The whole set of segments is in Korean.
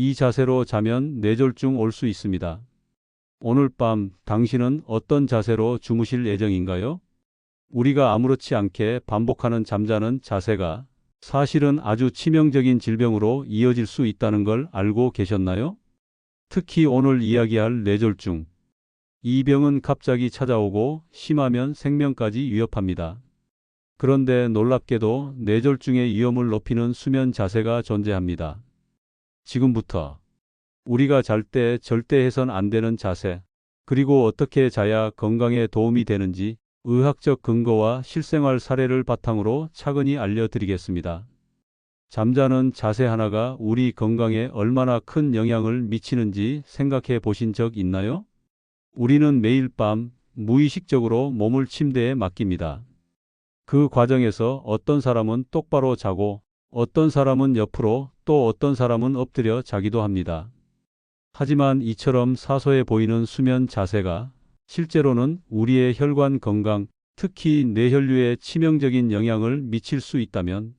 이 자세로 자면 뇌졸중 올 수 있습니다. 오늘 밤 당신은 어떤 자세로 주무실 예정인가요? 우리가 아무렇지 않게 반복하는 잠자는 자세가 사실은 아주 치명적인 질병으로 이어질 수 있다는 걸 알고 계셨나요? 특히 오늘 이야기할 뇌졸중. 이 병은 갑자기 찾아오고 심하면 생명까지 위협합니다. 그런데 놀랍게도 뇌졸중의 위험을 높이는 수면 자세가 존재합니다. 지금부터 우리가 잘 때 절대 해선 안 되는 자세, 그리고 어떻게 자야 건강에 도움이 되는지 의학적 근거와 실생활 사례를 바탕으로 차근히 알려드리겠습니다. 잠자는 자세 하나가 우리 건강에 얼마나 큰 영향을 미치는지 생각해 보신 적 있나요? 우리는 매일 밤 무의식적으로 몸을 침대에 맡깁니다. 그 과정에서 어떤 사람은 똑바로 자고 어떤 사람은 옆으로 또 어떤 사람은 엎드려 자기도 합니다. 하지만 이처럼 사소해 보이는 수면 자세가 실제로는 우리의 혈관 건강, 특히 뇌혈류에 치명적인 영향을 미칠 수 있다면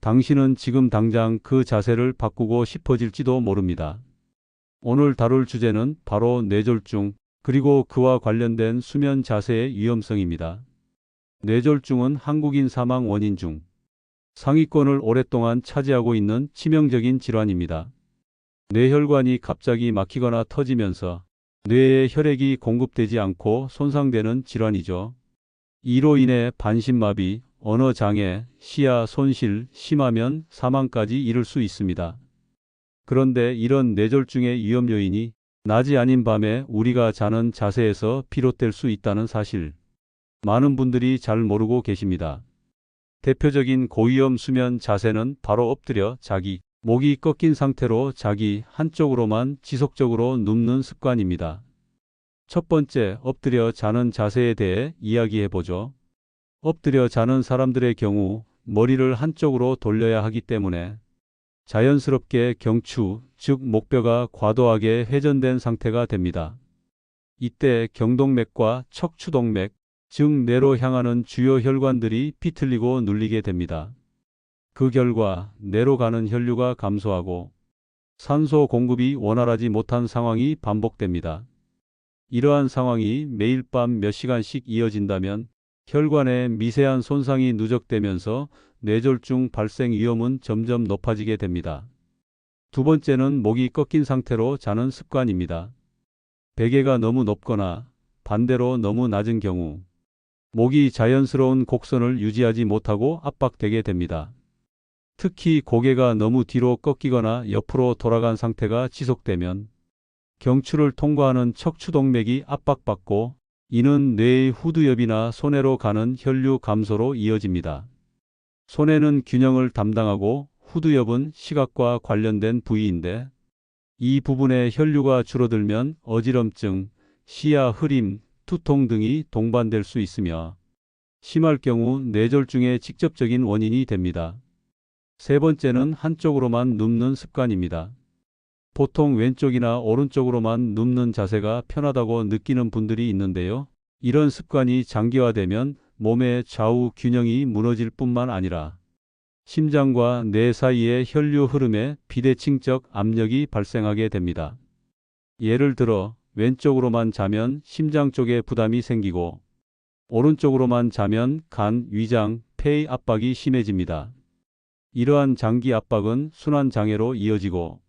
당신은 지금 당장 그 자세를 바꾸고 싶어질지도 모릅니다. 오늘 다룰 주제는 바로 뇌졸중, 그리고 그와 관련된 수면 자세의 위험성입니다. 뇌졸중은 한국인 사망 원인 중 상위권을 오랫동안 차지하고 있는 치명적인 질환입니다. 뇌혈관이 갑자기 막히거나 터지면서 뇌에 혈액이 공급되지 않고 손상되는 질환이죠. 이로 인해 반신마비, 언어장애, 시야 손실, 심하면 사망까지 이를 수 있습니다. 그런데 이런 뇌졸중의 위험 요인이 낮이 아닌 밤에 우리가 자는 자세에서 비롯될 수 있다는 사실. 많은 분들이 잘 모르고 계십니다. 대표적인 고위험 수면 자세는 바로 엎드려 자기, 목이 꺾인 상태로 자기 한쪽으로만 지속적으로 눕는 습관입니다. 첫 번째, 엎드려 자는 자세에 대해 이야기해 보죠. 엎드려 자는 사람들의 경우 머리를 한쪽으로 돌려야 하기 때문에 자연스럽게 경추, 즉 목뼈가 과도하게 회전된 상태가 됩니다. 이때 경동맥과 척추동맥, 즉 뇌로 향하는 주요 혈관들이 비틀리고 눌리게 됩니다. 그 결과 뇌로 가는 혈류가 감소하고 산소 공급이 원활하지 못한 상황이 반복됩니다. 이러한 상황이 매일 밤 몇 시간씩 이어진다면 혈관에 미세한 손상이 누적되면서 뇌졸중 발생 위험은 점점 높아지게 됩니다. 두 번째는 목이 꺾인 상태로 자는 습관입니다. 베개가 너무 높거나 반대로 너무 낮은 경우 목이 자연스러운 곡선을 유지하지 못하고 압박되게 됩니다. 특히 고개가 너무 뒤로 꺾이거나 옆으로 돌아간 상태가 지속되면 경추를 통과하는 척추동맥이 압박받고 이는 뇌의 후두엽이나 손해로 가는 혈류 감소로 이어집니다. 손해는 균형을 담당하고 후두엽은 시각과 관련된 부위인데 이 부분에 혈류가 줄어들면 어지럼증, 시야 흐림, 두통 등이 동반될 수 있으며 심할 경우 뇌졸중의 직접적인 원인이 됩니다. 세 번째는 한쪽으로만 눕는 습관입니다. 보통 왼쪽이나 오른쪽으로만 눕는 자세가 편하다고 느끼는 분들이 있는데요. 이런 습관이 장기화되면 몸의 좌우 균형이 무너질 뿐만 아니라 심장과 뇌 사이의 혈류 흐름에 비대칭적 압력이 발생하게 됩니다. 예를 들어 왼쪽으로만 자면 심장 쪽에 부담이 생기고 오른쪽으로만 자면 간, 위장, 폐의 압박이 심해집니다. 이러한 장기 압박은 순환 장애로 이어지고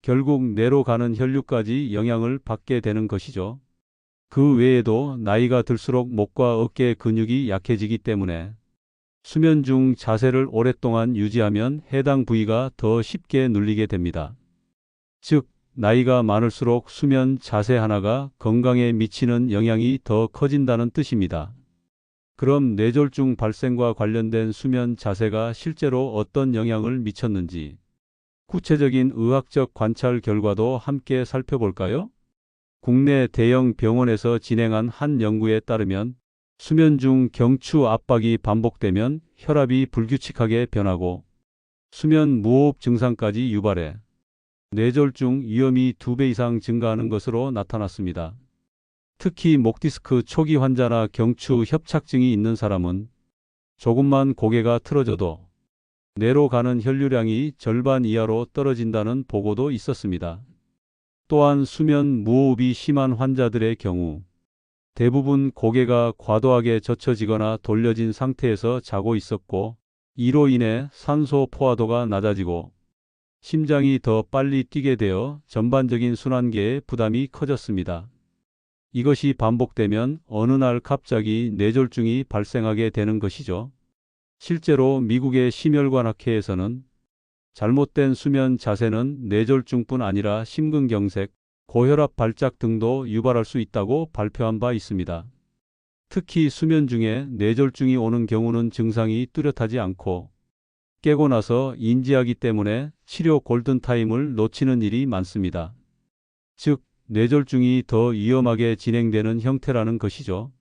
결국 뇌로 가는 혈류까지 영향을 받게 되는 것이죠. 그 외에도 나이가 들수록 목과 어깨 근육이 약해지기 때문에 수면 중 자세를 오랫동안 유지하면 해당 부위가 더 쉽게 눌리게 됩니다. 즉, 나이가 많을수록 수면 자세 하나가 건강에 미치는 영향이 더 커진다는 뜻입니다. 그럼 뇌졸중 발생과 관련된 수면 자세가 실제로 어떤 영향을 미쳤는지 구체적인 의학적 관찰 결과도 함께 살펴볼까요? 국내 대형 병원에서 진행한 한 연구에 따르면 수면 중 경추 압박이 반복되면 혈압이 불규칙하게 변하고 수면 무호흡 증상까지 유발해 뇌졸중 위험이 두배 이상 증가하는 것으로 나타났습니다. 특히 목디스크 초기 환자나 경추 협착증이 있는 사람은 조금만 고개가 틀어져도 뇌로 가는 혈류량이 절반 이하로 떨어진다는 보고도 있었습니다. 또한 수면 무호흡이 심한 환자들의 경우 대부분 고개가 과도하게 젖혀지거나 돌려진 상태에서 자고 있었고 이로 인해 산소 포화도가 낮아지고 심장이 더 빨리 뛰게 되어 전반적인 순환계에 부담이 커졌습니다. 이것이 반복되면 어느 날 갑자기 뇌졸중이 발생하게 되는 것이죠. 실제로 미국의 심혈관 학회에서는 잘못된 수면 자세는 뇌졸중뿐 아니라 심근경색, 고혈압 발작 등도 유발할 수 있다고 발표한 바 있습니다. 특히 수면 중에 뇌졸중이 오는 경우는 증상이 뚜렷하지 않고 깨고 나서 인지하기 때문에 치료 골든타임을 놓치는 일이 많습니다. 즉, 뇌졸중이 더 위험하게 진행되는 형태라는 것이죠.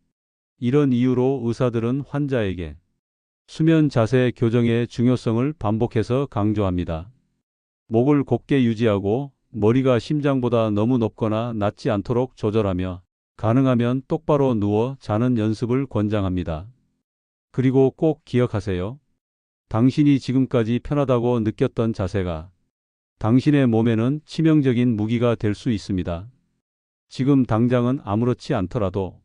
이런 이유로 의사들은 환자에게 수면 자세 교정의 중요성을 반복해서 강조합니다. 목을 곧게 유지하고 머리가 심장보다 너무 높거나 낮지 않도록 조절하며 가능하면 똑바로 누워 자는 연습을 권장합니다. 그리고 꼭 기억하세요. 당신이 지금까지 편하다고 느꼈던 자세가 당신의 몸에는 치명적인 무기가 될 수 있습니다. 지금 당장은 아무렇지 않더라도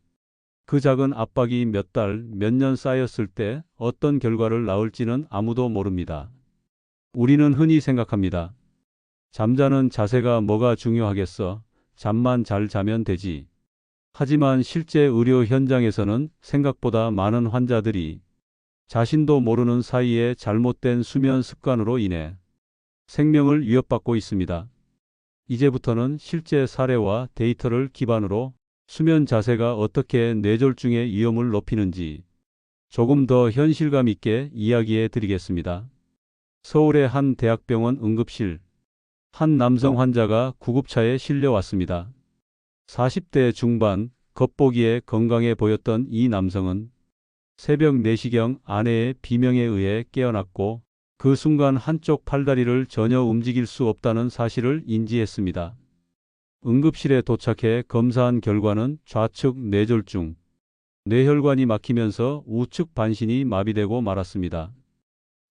그 작은 압박이 몇 달, 몇 년 쌓였을 때 어떤 결과를 낳을지는 아무도 모릅니다. 우리는 흔히 생각합니다. 잠자는 자세가 뭐가 중요하겠어? 잠만 잘 자면 되지. 하지만 실제 의료 현장에서는 생각보다 많은 환자들이 자신도 모르는 사이에 잘못된 수면 습관으로 인해 생명을 위협받고 있습니다. 이제부터는 실제 사례와 데이터를 기반으로 수면 자세가 어떻게 뇌졸중의 위험을 높이는지 조금 더 현실감 있게 이야기해 드리겠습니다. 서울의 한 대학병원 응급실 한 남성 환자가 구급차에 실려왔습니다. 40대 중반 겉보기에 건강해 보였던 이 남성은 새벽 4시경 아내의 비명에 의해 깨어났고 그 순간 한쪽 팔다리를 전혀 움직일 수 없다는 사실을 인지했습니다. 응급실에 도착해 검사한 결과는 좌측 뇌졸중, 뇌혈관이 막히면서 우측 반신이 마비되고 말았습니다.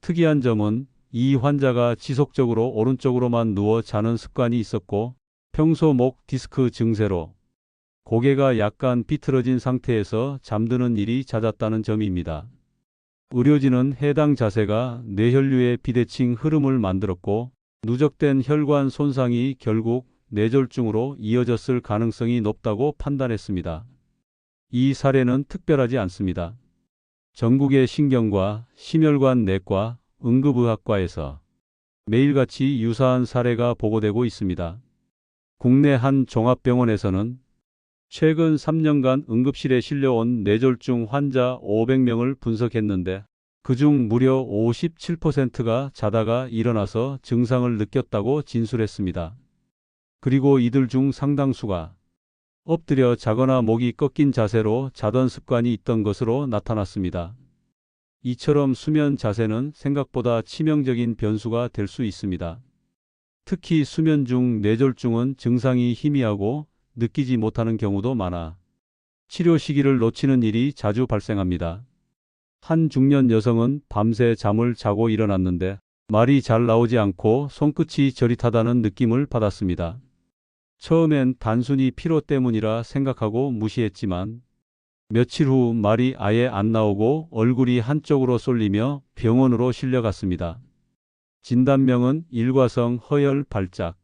특이한 점은 이 환자가 지속적으로 오른쪽으로만 누워 자는 습관이 있었고 평소 목 디스크 증세로 고개가 약간 비틀어진 상태에서 잠드는 일이 잦았다는 점입니다. 의료진은 해당 자세가 뇌혈류의 비대칭 흐름을 만들었고 누적된 혈관 손상이 결국 뇌졸중으로 이어졌을 가능성이 높다고 판단했습니다. 이 사례는 특별하지 않습니다. 전국의 신경과 심혈관 내과, 응급의학과에서 매일같이 유사한 사례가 보고되고 있습니다. 국내 한 종합병원에서는 최근 3년간 응급실에 실려온 뇌졸중 환자 500명을 분석했는데 그중 무려 57%가 자다가 일어나서 증상을 느꼈다고 진술했습니다. 그리고 이들 중 상당수가 엎드려 자거나 목이 꺾인 자세로 자던 습관이 있던 것으로 나타났습니다. 이처럼 수면 자세는 생각보다 치명적인 변수가 될 수 있습니다. 특히 수면 중 뇌졸중은 증상이 희미하고 느끼지 못하는 경우도 많아 치료 시기를 놓치는 일이 자주 발생합니다. 한 중년 여성은 밤새 잠을 자고 일어났는데 말이 잘 나오지 않고 손끝이 저릿하다는 느낌을 받았습니다. 처음엔 단순히 피로 때문이라 생각하고 무시했지만 며칠 후 말이 아예 안 나오고 얼굴이 한쪽으로 쏠리며 병원으로 실려갔습니다. 진단명은 일과성 허혈 발작.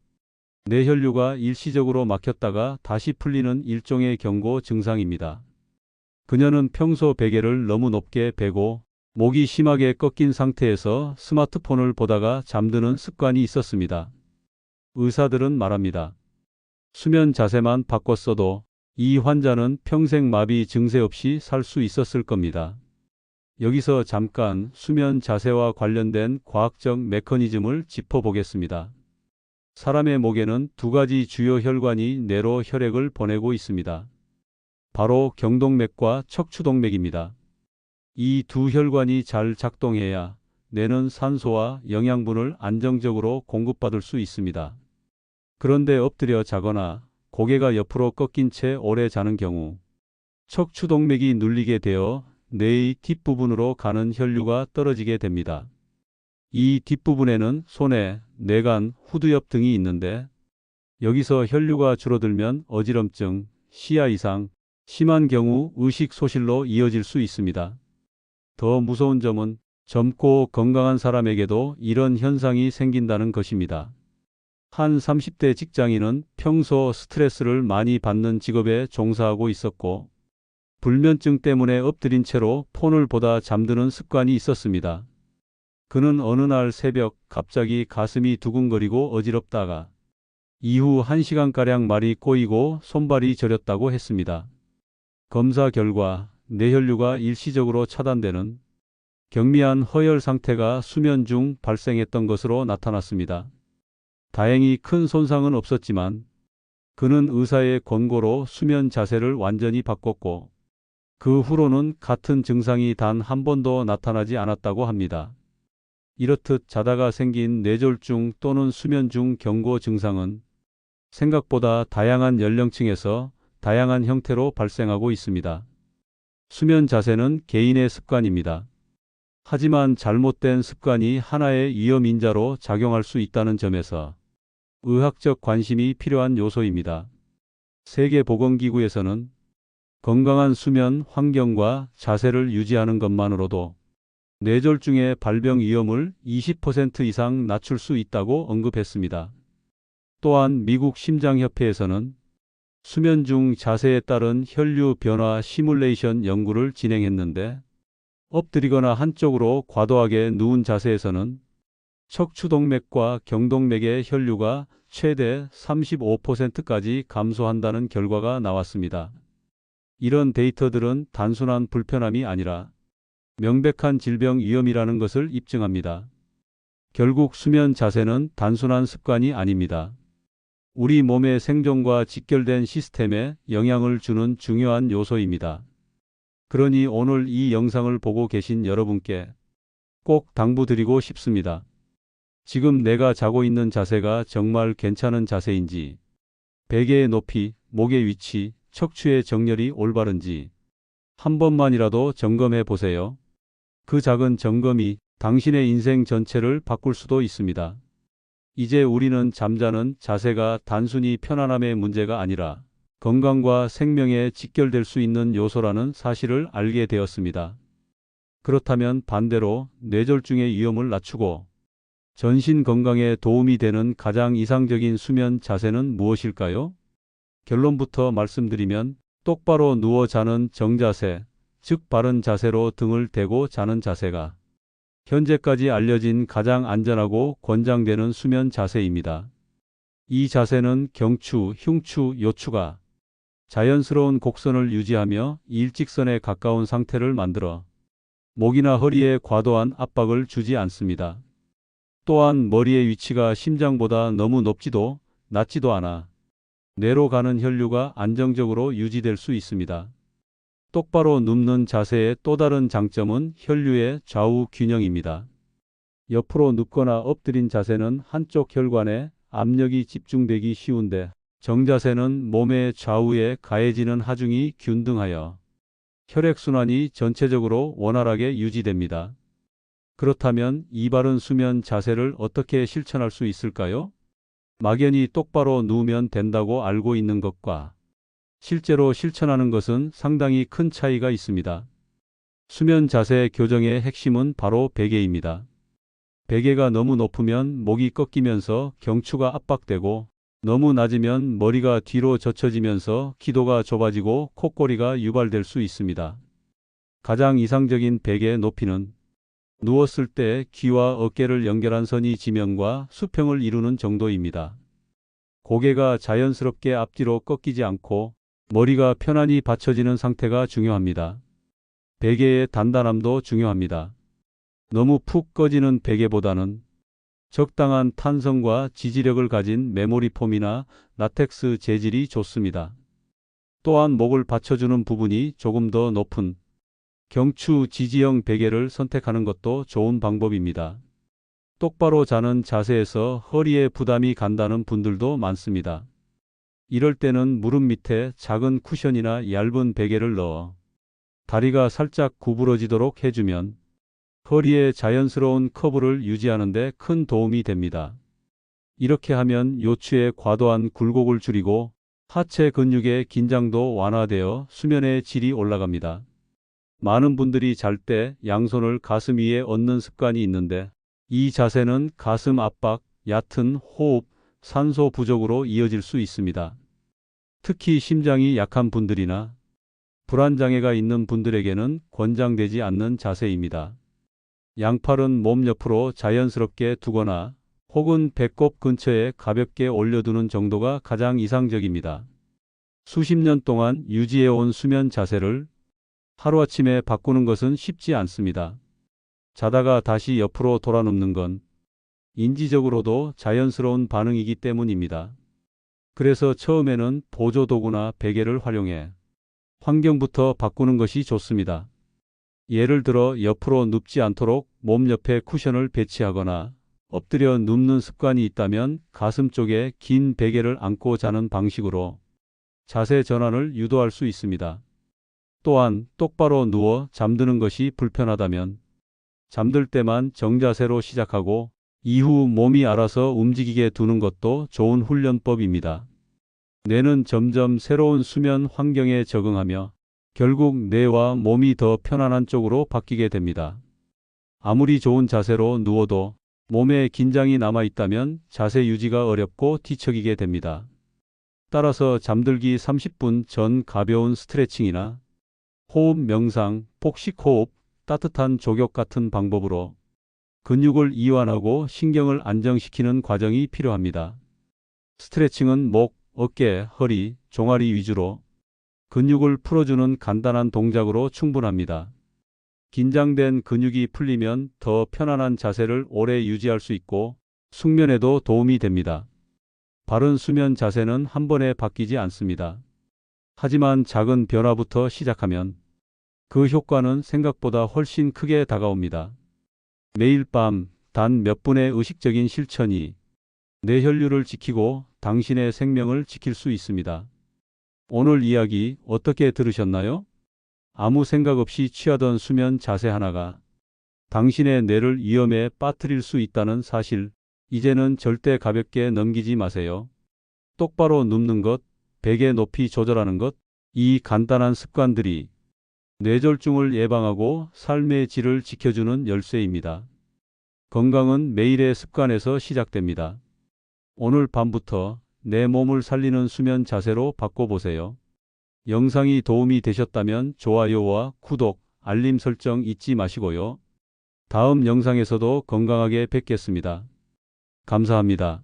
뇌혈류가 일시적으로 막혔다가 다시 풀리는 일종의 경고 증상입니다. 그녀는 평소 베개를 너무 높게 베고 목이 심하게 꺾인 상태에서 스마트폰을 보다가 잠드는 습관이 있었습니다. 의사들은 말합니다. 수면 자세만 바꿨어도 이 환자는 평생 마비 증세 없이 살 수 있었을 겁니다. 여기서 잠깐 수면 자세와 관련된 과학적 메커니즘을 짚어보겠습니다. 사람의 목에는 두 가지 주요 혈관이 뇌로 혈액을 보내고 있습니다. 바로 경동맥과 척추동맥입니다. 이 두 혈관이 잘 작동해야 뇌는 산소와 영양분을 안정적으로 공급받을 수 있습니다. 그런데 엎드려 자거나 고개가 옆으로 꺾인 채 오래 자는 경우 척추동맥이 눌리게 되어 뇌의 뒷부분으로 가는 혈류가 떨어지게 됩니다. 이 뒷부분에는 손에 내간, 후두엽 등이 있는데 여기서 혈류가 줄어들면 어지럼증, 시야 이상, 심한 경우 의식 소실로 이어질 수 있습니다. 더 무서운 점은 젊고 건강한 사람에게도 이런 현상이 생긴다는 것입니다. 한 30대 직장인은 평소 스트레스를 많이 받는 직업에 종사하고 있었고, 불면증 때문에 엎드린 채로 폰을 보다 잠드는 습관이 있었습니다. 그는 어느 날 새벽 갑자기 가슴이 두근거리고 어지럽다가 이후 1시간가량 말이 꼬이고 손발이 저렸다고 했습니다. 검사 결과 뇌혈류가 일시적으로 차단되는 경미한 허혈 상태가 수면 중 발생했던 것으로 나타났습니다. 다행히 큰 손상은 없었지만 그는 의사의 권고로 수면 자세를 완전히 바꿨고 그 후로는 같은 증상이 단 한 번도 나타나지 않았다고 합니다. 이렇듯 자다가 생긴 뇌졸중 또는 수면 중 경고 증상은 생각보다 다양한 연령층에서 다양한 형태로 발생하고 있습니다. 수면 자세는 개인의 습관입니다. 하지만 잘못된 습관이 하나의 위험인자로 작용할 수 있다는 점에서 의학적 관심이 필요한 요소입니다. 세계보건기구에서는 건강한 수면 환경과 자세를 유지하는 것만으로도 뇌졸중의 발병 위험을 20% 이상 낮출 수 있다고 언급했습니다. 또한 미국 심장협회에서는 수면 중 자세에 따른 혈류 변화 시뮬레이션 연구를 진행했는데 엎드리거나 한쪽으로 과도하게 누운 자세에서는 척추동맥과 경동맥의 혈류가 최대 35%까지 감소한다는 결과가 나왔습니다. 이런 데이터들은 단순한 불편함이 아니라 명백한 질병 위험이라는 것을 입증합니다. 결국 수면 자세는 단순한 습관이 아닙니다. 우리 몸의 생존과 직결된 시스템에 영향을 주는 중요한 요소입니다. 그러니 오늘 이 영상을 보고 계신 여러분께 꼭 당부드리고 싶습니다. 지금 내가 자고 있는 자세가 정말 괜찮은 자세인지, 베개의 높이, 목의 위치, 척추의 정렬이 올바른지 한 번만이라도 점검해 보세요. 그 작은 점검이 당신의 인생 전체를 바꿀 수도 있습니다. 이제 우리는 잠자는 자세가 단순히 편안함의 문제가 아니라 건강과 생명에 직결될 수 있는 요소라는 사실을 알게 되었습니다. 그렇다면 반대로 뇌졸중의 위험을 낮추고 전신 건강에 도움이 되는 가장 이상적인 수면 자세는 무엇일까요? 결론부터 말씀드리면 똑바로 누워 자는 정자세, 즉 바른 자세로 등을 대고 자는 자세가 현재까지 알려진 가장 안전하고 권장되는 수면 자세입니다. 이 자세는 경추, 흉추, 요추가 자연스러운 곡선을 유지하며 일직선에 가까운 상태를 만들어 목이나 허리에 과도한 압박을 주지 않습니다. 또한 머리의 위치가 심장보다 너무 높지도 낮지도 않아 뇌로 가는 혈류가 안정적으로 유지될 수 있습니다. 똑바로 눕는 자세의 또 다른 장점은 혈류의 좌우 균형입니다. 옆으로 눕거나 엎드린 자세는 한쪽 혈관에 압력이 집중되기 쉬운데 정자세는 몸의 좌우에 가해지는 하중이 균등하여 혈액순환이 전체적으로 원활하게 유지됩니다. 그렇다면 이 바른 수면 자세를 어떻게 실천할 수 있을까요? 막연히 똑바로 누우면 된다고 알고 있는 것과 실제로 실천하는 것은 상당히 큰 차이가 있습니다. 수면 자세 교정의 핵심은 바로 베개입니다. 베개가 너무 높으면 목이 꺾이면서 경추가 압박되고 너무 낮으면 머리가 뒤로 젖혀지면서 기도가 좁아지고 콧꼬리가 유발될 수 있습니다. 가장 이상적인 베개 높이는 누웠을 때 귀와 어깨를 연결한 선이 지면과 수평을 이루는 정도입니다. 고개가 자연스럽게 앞뒤로 꺾이지 않고 머리가 편안히 받쳐지는 상태가 중요합니다. 베개의 단단함도 중요합니다. 너무 푹 꺼지는 베개보다는 적당한 탄성과 지지력을 가진 메모리 폼이나 라텍스 재질이 좋습니다. 또한 목을 받쳐주는 부분이 조금 더 높은 경추 지지형 베개를 선택하는 것도 좋은 방법입니다. 똑바로 자는 자세에서 허리에 부담이 간다는 분들도 많습니다. 이럴 때는 무릎 밑에 작은 쿠션이나 얇은 베개를 넣어 다리가 살짝 구부러지도록 해주면 허리의 자연스러운 커브를 유지하는 데 큰 도움이 됩니다. 이렇게 하면 요추의 과도한 굴곡을 줄이고 하체 근육의 긴장도 완화되어 수면의 질이 올라갑니다. 많은 분들이 잘 때 양손을 가슴 위에 얹는 습관이 있는데 이 자세는 가슴 압박, 얕은 호흡, 산소 부족으로 이어질 수 있습니다. 특히 심장이 약한 분들이나 불안장애가 있는 분들에게는 권장되지 않는 자세입니다. 양팔은 몸 옆으로 자연스럽게 두거나 혹은 배꼽 근처에 가볍게 올려두는 정도가 가장 이상적입니다. 수십 년 동안 유지해온 수면 자세를 하루아침에 바꾸는 것은 쉽지 않습니다. 자다가 다시 옆으로 돌아 눕는 건 인지적으로도 자연스러운 반응이기 때문입니다. 그래서 처음에는 보조 도구나 베개를 활용해 환경부터 바꾸는 것이 좋습니다. 예를 들어 옆으로 눕지 않도록 몸 옆에 쿠션을 배치하거나 엎드려 눕는 습관이 있다면 가슴 쪽에 긴 베개를 안고 자는 방식으로 자세 전환을 유도할 수 있습니다. 또한 똑바로 누워 잠드는 것이 불편하다면 잠들 때만 정자세로 시작하고 이후 몸이 알아서 움직이게 두는 것도 좋은 훈련법입니다. 뇌는 점점 새로운 수면 환경에 적응하며 결국 뇌와 몸이 더 편안한 쪽으로 바뀌게 됩니다. 아무리 좋은 자세로 누워도 몸에 긴장이 남아 있다면 자세 유지가 어렵고 뒤척이게 됩니다. 따라서 잠들기 30분 전 가벼운 스트레칭이나 호흡 명상, 복식 호흡, 따뜻한 조격 같은 방법으로 근육을 이완하고 신경을 안정시키는 과정이 필요합니다. 스트레칭은 목, 어깨, 허리, 종아리 위주로 근육을 풀어주는 간단한 동작으로 충분합니다. 긴장된 근육이 풀리면 더 편안한 자세를 오래 유지할 수 있고 숙면에도 도움이 됩니다. 바른 수면 자세는 한 번에 바뀌지 않습니다. 하지만 작은 변화부터 시작하면 그 효과는 생각보다 훨씬 크게 다가옵니다. 매일 밤 단 몇 분의 의식적인 실천이 내 혈류를 지키고 당신의 생명을 지킬 수 있습니다. 오늘 이야기 어떻게 들으셨나요? 아무 생각 없이 취하던 수면 자세 하나가 당신의 뇌를 위험에 빠뜨릴 수 있다는 사실, 이제는 절대 가볍게 넘기지 마세요. 똑바로 눕는 것, 베개 높이 조절하는 것, 이 간단한 습관들이 뇌졸중을 예방하고 삶의 질을 지켜주는 열쇠입니다. 건강은 매일의 습관에서 시작됩니다. 오늘 밤부터 내 몸을 살리는 수면 자세로 바꿔보세요. 영상이 도움이 되셨다면 좋아요와 구독, 알림 설정 잊지 마시고요. 다음 영상에서도 건강하게 뵙겠습니다. 감사합니다.